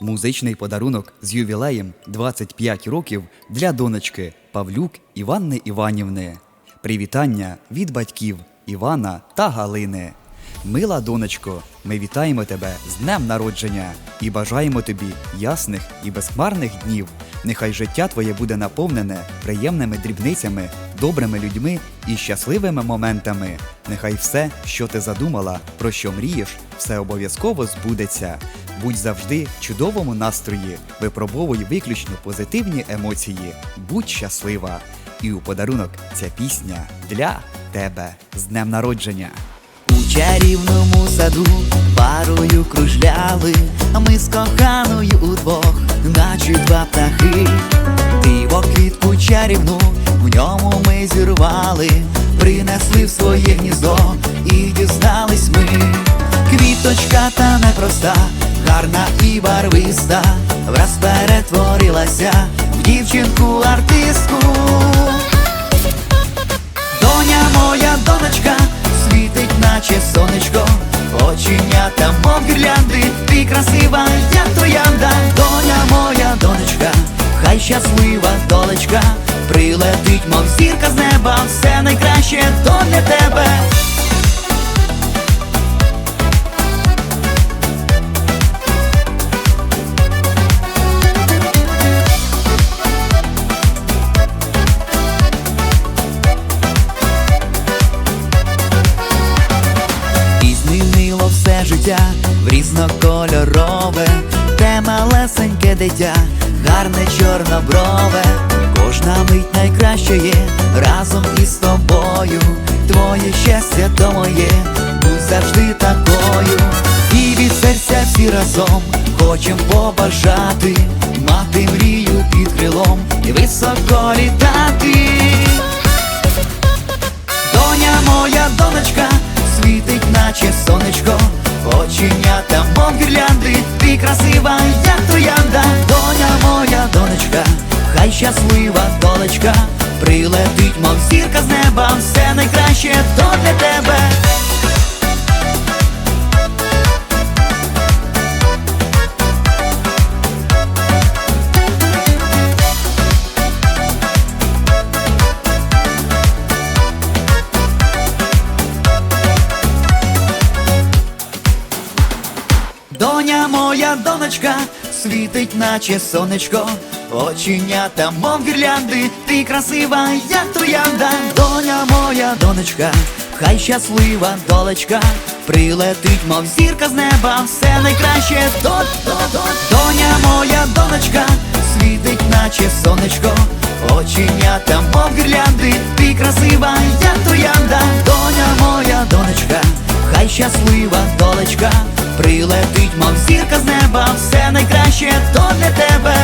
Музичний подарунок з ювілеєм 25 років для донечки Павлюк Іванни Іванівни. Привітання від батьків Івана та Галини. Мила донечко, ми вітаємо тебе з днем народження і бажаємо тобі ясних і безхмарних днів. Нехай життя твоє буде наповнене приємними дрібницями, добрими людьми і щасливими моментами. Нехай все, що ти задумала, про що мрієш, все обов'язково збудеться. Будь завжди в чудовому настрої, випробовуй виключно позитивні емоції, будь щаслива. І у подарунок ця пісня для тебе з днем народження. У чарівному саду парою кружляли, а ми з коханою удвох, наче два птахи. Диво квітку чарівну, в ньому ми зірвали, принесли в своє гніздо і дізнались ми. Квіточка та непроста, гарна і барвиста, враз перетворилася в дівчинку артистку. Доня моя донечка світить, наче сонечко, оченята, мов гірлянди, ти красива, як троянда, доня моя донечка, хай щаслива долечка, прилетить, мов зірка з неба, все найкраще то для тебе. Життя в різнокольорове, те малесеньке дитя, гарне чорноброве, кожна мить найкраще є разом із тобою. Твоє щастя то моє, будь завжди такою. І від серця всі разом хочем побажати, мати мрію під крилом і високо літати. Доня моя донечка світить, наче сонечко, оченята, мов гірлянди, ти красива, як троянда, доня моя донечка, хай щаслива долечка, прилетить, мов зірка з неба, все найкраще то для тебе. Моя донечка світить, наче сонечко, оченята, мов гірлянди, ти красива, як троянда, доня моя донечка, хай щаслива долечка, прилетить, мов зірка з неба, все найкраще. До, до, до. Доня моя донечка світить, наче сонечко, оченята, мов гірлянди, ти красива, як троянда, доня моя донечка, хай щаслива долечка, прилетить, мов зірка з неба, все найкраще то для тебе.